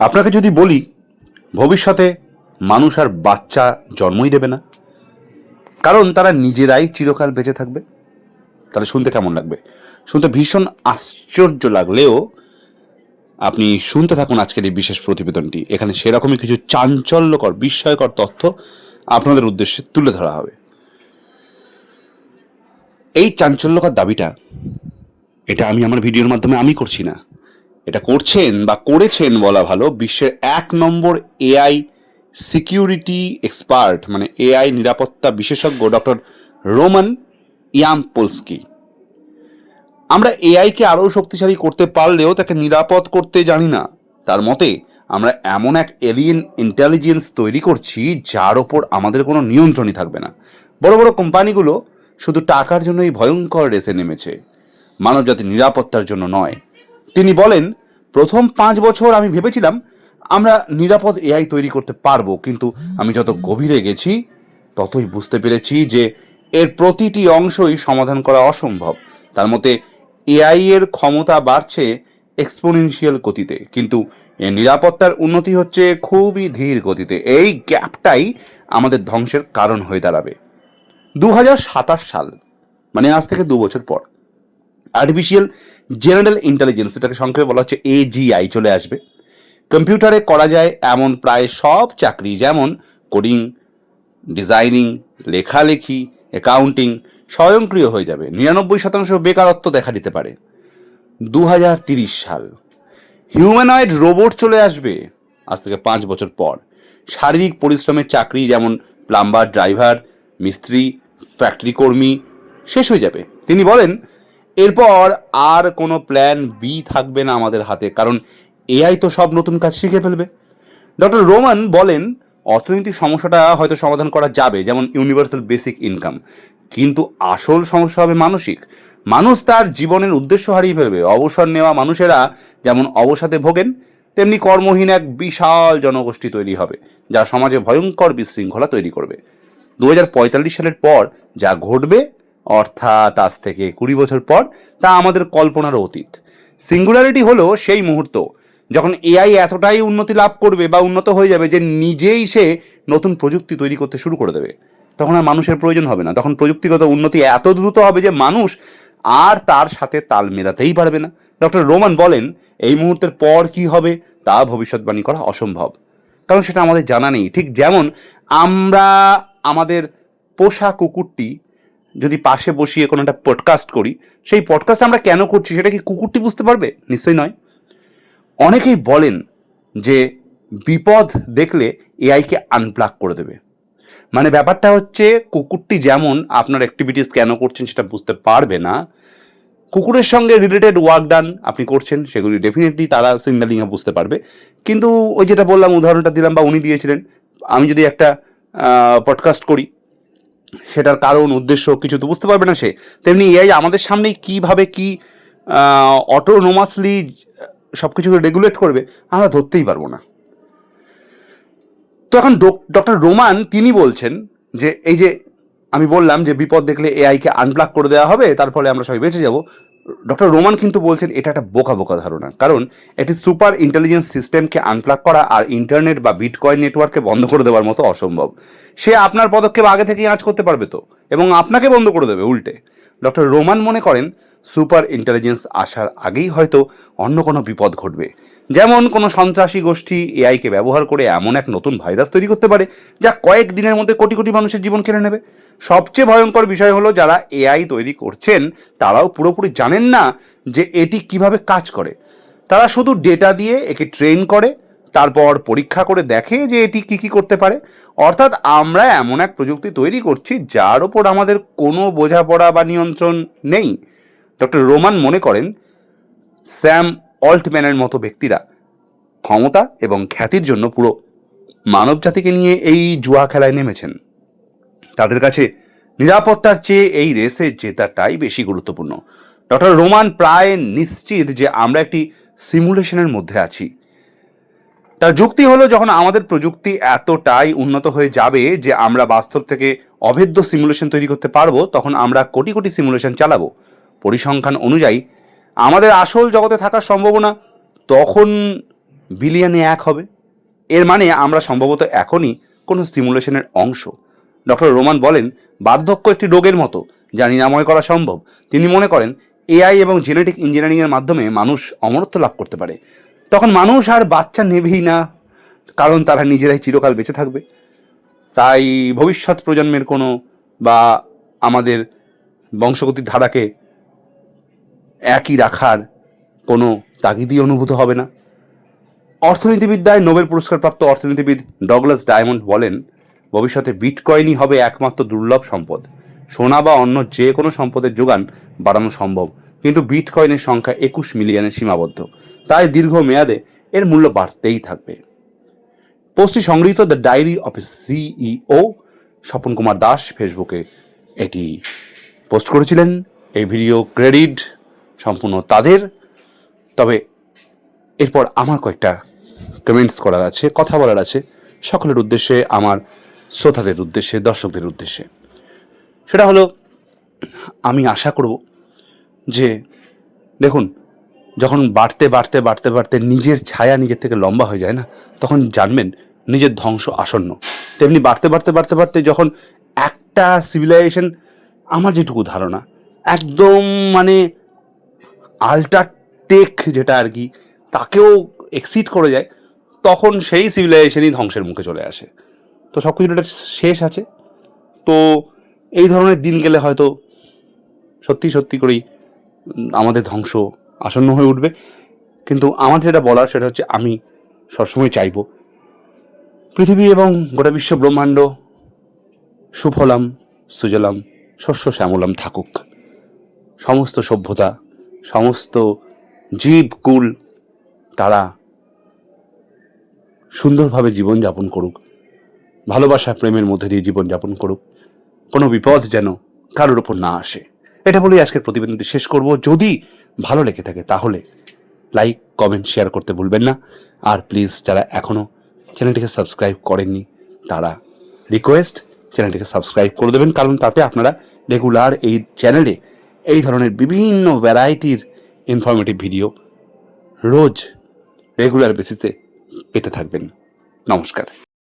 আপনাকে যদি বলি, ভবিষ্যতে মানুষ আর বাচ্চা জন্মই দেবে না। কারণ তারা নিজেরাই চিরকাল বেঁচে থাকবে। তাহলে শুনতে কেমন লাগবে? শুনতে ভীষণ আশ্চর্য লাগলেও আপনি শুনতে থাকুন আজকের এই বিশেষ প্রতিবেদনটি। এখানে সেরকমই কিছু চাঞ্চল্যকর, বিস্ময়কর তথ্য আপনাদের উদ্দেশ্যে তুলে ধরা হবে। এই চাঞ্চল্যকর দাবিটা, এটা আমি আমার ভিডিওর মাধ্যমে আমি করছি না। এটা করছেন বা করেছেন বলা ভালো, বিশ্বের এক নম্বর এআই সিকিউরিটি এক্সপার্ট মানে এআই নিরাপত্তা বিশেষজ্ঞ ডক্টর রোমান ইয়ামপোলস্কি। আমরা এআইকে আরও শক্তিশালী করতে পারলেও তাকে নিরাপদ করতে জানি না। তার মতে, আমরা এমন এক এলিয়েন ইন্টেলিজেন্স তৈরি করছি যার ওপর আমাদের কোনো নিয়ন্ত্রণই থাকবে না। বড় বড় কোম্পানিগুলো শুধু টাকার জন্যই ভয়ঙ্কর রেসে নেমেছে। মানবজাতির নিরাপত্তার জন্য নয় তিনি বলেন, প্রথম পাঁচ বছর আমি ভেবেছিলাম আমরা নিরাপদ এআই তৈরি করতে পারব, কিন্তু আমি যত গভীরে গেছি, ততই বুঝতে পেরেছি যে এর প্রতিটি অংশই সমাধান করা অসম্ভব। তার মতে, এআই এর ক্ষমতা বাড়ছে এক্সপোনেনশিয়াল গতিতে, কিন্তু এর নিরাপত্তার উন্নতি হচ্ছে খুবই ধীর গতিতে। এই গ্যাপটাই আমাদের ধ্বংসের কারণ হয়ে দাঁড়াবে। দু হাজার সাতাশ সাল মানে আজ থেকে দু বছর পর আর্টিফিশিয়াল জেনারেল ইন্টেলিজেন্স এটাকে সংক্ষেপে বলা হচ্ছে এজিআই চলে আসবে। কম্পিউটারে করা যায় এমন প্রায় সব চাকরি, যেমন কোডিং, ডিজাইনিং, লেখালেখি, অ্যাকাউন্টিং, স্বয়ংক্রিয় হয়ে যাবে। নিরানব্বই শতাংশ বেকারত্ব দেখা দিতে পারে। দু সাল। হিউম্যানয়েড রোবট চলে আসবে আজ থেকে পাঁচ বছর পর। শারীরিক পরিশ্রমের চাকরি, যেমন প্লাম্বার ড্রাইভার মিস্ত্রি ফ্যাক্টরি কর্মী, শেষ হয়ে যাবে। তিনি বলেন এরপর আর কোনো প্ল্যান বি থাকবে না আমাদের হাতে, কারণ এআই তো সব নতুন কাজ শিখে ফেলবে। ডক্টর রোমান বলেন, অর্থনৈতিক সমস্যাটা হয়তো সমাধান করা যাবে, যেমন ইউনিভার্সাল বেসিক ইনকাম কিন্তু আসল সমস্যা হবে মানসিক। মানুষ তার জীবনের উদ্দেশ্য হারিয়ে ফেলবে। অবসর নেওয়া মানুষেরা যেমন অবসাদে ভোগেন, তেমনি কর্মহীন এক বিশাল জনগোষ্ঠী তৈরি হবে, যা সমাজে ভয়ঙ্কর বিশৃঙ্খলা তৈরি করবে। দু হাজার পঁয়তাল্লিশ সালের পর যা ঘটবে অর্থাৎ আজ থেকে কুড়ি বছর পর তা আমাদের কল্পনারও অতীত। সিঙ্গুলারিটি হলো সেই মুহূর্ত যখন এআই এতটাই উন্নতি লাভ করবে বা উন্নত হয়ে যাবে যে নিজেই সে নতুন প্রযুক্তি তৈরি করতে শুরু করে দেবে। তখন আর মানুষের প্রয়োজন হবে না। তখন প্রযুক্তিগত উন্নতি এত দ্রুত হবে যে মানুষ আর তার সাথে তাল মেলাতেই পারবে না। ডক্টর রোমান বলেন, এই মুহূর্তের পর কি হবে তা ভবিষ্যৎবাণী করা অসম্ভব। কারণ সেটা আমাদের জানা নেই। ঠিক যেমন আমরা আমাদের পোষা কুকুরটি যদি পাশে বসিয়ে কোনো একটা পডকাস্ট করি, সেই পডকাস্ট আমরা কেন করছি সেটা কি কুকুরটি বুঝতে পারবে? নিশ্চয়ই নয়। অনেকেই বলেন যে বিপদ দেখলে এআইকে আনপ্লাগ করে দেবে। মানে ব্যাপারটা হচ্ছে কুকুরটি যেমন আপনার অ্যাক্টিভিটিস কেন করছেন সেটা বুঝতে পারবে না। কুকুরের সঙ্গে রিলেটেড ওয়ার্ক ডান আপনি করছেন, সেগুলি ডেফিনেটলি তারা সিগন্যালিংয়ে বুঝতে পারবে। কিন্তু ওই যেটা বললাম, উদাহরণটা দিলাম বা উনি দিয়েছিলেন, আমি যদি একটা পডকাস্ট করি সেটার কারণ, উদ্দেশ্য, কিছু তো বুঝতে পারবে না সে। তেমনি এআই আমাদের সামনেই কীভাবে কি অটোনোমাসলি সব কিছু রেগুলেট করবে, আমরা ধরতেই পারব না। তো এখন ডক্টর রোমান তিনি বলছেন যে, এই যে আমি বললাম যে বিপদ দেখলে এআইকে আনপ্লাগ করে দেওয়া হবে, তার ফলে আমরা সবাই বেঁচে যাব ডক্টর রোমান কিন্তু বলছেন এটা একটা বোকা বোকা ধারণা। কারণ এটি সুপার ইন্টেলিজেন্স সিস্টেমকে আনপ্লাগ করা আর ইন্টারনেট বা বিটকয়েন নেটওয়ার্ককে বন্ধ করে দেওয়ার মতো অসম্ভব। সে আপনার পদক্ষেপ আগে থেকেই আঁচ করতে পারবে তো, এবং আপনাকে বন্ধ করে দেবে উল্টে। ডক্টর রোমান মনে করেন, সুপার ইন্টেলিজেন্স আসার আগেই হয়তো অন্য কোনো বিপদ ঘটবে। যেমন কোনো সন্ত্রাসী গোষ্ঠী এআইকে ব্যবহার করে এমন এক নতুন ভাইরাস তৈরি করতে পারে, যা কয়েক দিনের মধ্যে কোটি কোটি মানুষের জীবন কেড়ে নেবে। সবচেয়ে ভয়ঙ্কর বিষয় হলো, যারা এআই তৈরি করছেন, তারাও পুরোপুরি জানেন না যে এটি কীভাবে কাজ করে। তারা শুধু ডেটা দিয়ে একে ট্রেন করে, তারপর পরীক্ষা করে দেখে যে এটি কী কী করতে পারে। অর্থাৎ আমরা এমন এক প্রযুক্তি তৈরি করছি, যার ওপর আমাদের কোনো বোঝাপড়া বা নিয়ন্ত্রণ নেই। ডক্টর রোমান মনে করেন, স্যাম অল্টম্যানের মতো ব্যক্তিরা ক্ষমতা এবং খ্যাতির জন্য পুরো মানবজাতিকে নিয়ে এই জুয়া খেলায় নেমেছেন। তাদের কাছে নিরাপত্তার চেয়ে এই রেসে জেতাটাই বেশি গুরুত্বপূর্ণ। ডক্টর রোমান প্রায় নিশ্চিত যে আমরা একটি সিমুলেশনের মধ্যে আছি। তার যুক্তি হলো, যখন আমাদের প্রযুক্তি এতটাই উন্নত হয়ে যাবে যে আমরা বাস্তব থেকে অভেদ্য সিমুলেশন তৈরি করতে পারব, তখন আমরা কোটি কোটি সিমুলেশন চালাবো। পরিসংখ্যান অনুযায়ী আমাদের আসল জগতে থাকার সম্ভাবনা তখন বিলিয়নে এক হবে। এর মানে আমরা সম্ভবত এখনই কোনো সিমুলেশনের অংশ। ডক্টর রোমান বলেন, বার্ধক্য একটি রোগের মতো, যা নিরাময় করা সম্ভব। তিনি মনে করেন, এআই এবং জেনেটিক ইঞ্জিনিয়ারিংয়ের মাধ্যমে মানুষ অমরত্ব লাভ করতে পারে। তখন মানুষ আর বাচ্চা নেবেই না, কারণ তারা নিজেরাই চিরকাল বেঁচে থাকবে। তাই ভবিষ্যৎ প্রজন্মের কোনো বা আমাদের বংশগতির ধারাকে একই রাখার কোনো তাগিদই অনুভূত হবে না। অর্থনীতিবিদ্যায় নোবেল পুরস্কারপ্রাপ্ত অর্থনীতিবিদ ডগলাস ডায়মন্ড বলেন, ভবিষ্যতে বিটকয়েনই হবে একমাত্র দুর্লভ সম্পদ। সোনা বা অন্য যে কোনো সম্পদের যোগান বাড়ানো সম্ভব, কিন্তু বিটকয়েনের সংখ্যা একুশ মিলিয়নে সীমাবদ্ধ। তাই দীর্ঘ মেয়াদে এর মূল্য বাড়তেই থাকবে। পোস্টটি সংগৃহীত the diary of CEO Swapan Kumar Das, ফেসবুকে এটি পোস্ট করেছিলেন। এই ভিডিও ক্রেডিট। সম্পূর্ণ তাদের। তবে এরপর আমার কয়েকটা কমেন্টস করার আছে, কথা বলার আছে, সকলের উদ্দেশ্যে, আমার শ্রোতাদের উদ্দেশ্যে, দর্শকদের উদ্দেশ্যে। সেটা হলো, আমি আশা করব যে, দেখুন, যখন বাড়তে বাড়তে বাড়তে বাড়তে নিজের ছায়া নিজের থেকে লম্বা হয়ে যায় না, তখন জানবেন নিজের ধ্বংস আসন্ন। তেমনি বাড়তে বাড়তে বাড়তে বাড়তে যখন একটা সিভিলাইজেশন আমার যেটুকু ধারণা, একদম মানে আল্ট্রাটেক যেটা আর কি, তাকেও এক্সিড করে যায়, তখন সেই সিভিলাইজেশনই ধ্বংসের মুখে চলে আসে। তো সব কিছুর একটা শেষ আছে। তো এই ধরনের দিন গেলে হয়তো সত্যি সত্যি করেই আমাদের ধ্বংস আসন্ন হয়ে উঠবে। কিন্তু আমার যেটা বলার সেটা হচ্ছে আমি সবসময় চাইব পৃথিবী এবং গোটা বিশ্ব ব্রহ্মাণ্ড সুফলাম, সুজলাম, শস্য শ্যামলাম থাকুক। সমস্ত সভ্যতা সমস্ত জীবকুল তারা সুন্দরভাবে জীবনযাপন করুক, ভালোবাসা প্রেমের মধ্যে দিয়ে জীবনযাপন করুক, কোনো বিপদ যেন কারোর ওপর না আসে। এটা বলেই আজকের প্রতিবেদনটি শেষ করব। যদি ভালো লেগে থাকে তাহলে লাইক, কমেন্ট, শেয়ার করতে ভুলবেন না। আর প্লিজ যারা এখনও চ্যানেলটিকে সাবস্ক্রাইব করেননি, তারা রিকোয়েস্ট চ্যানেলটিকে সাবস্ক্রাইব করে দেবেন। কারণ তাতে আপনারা রেগুলার এই চ্যানেলে এই ধরনের বিভিন্ন ভ্যারাইটির ইনফরমেটিভ ভিডিও রোজ রেগুলার বেসিসে পেতে থাকবেন। নমস্কার।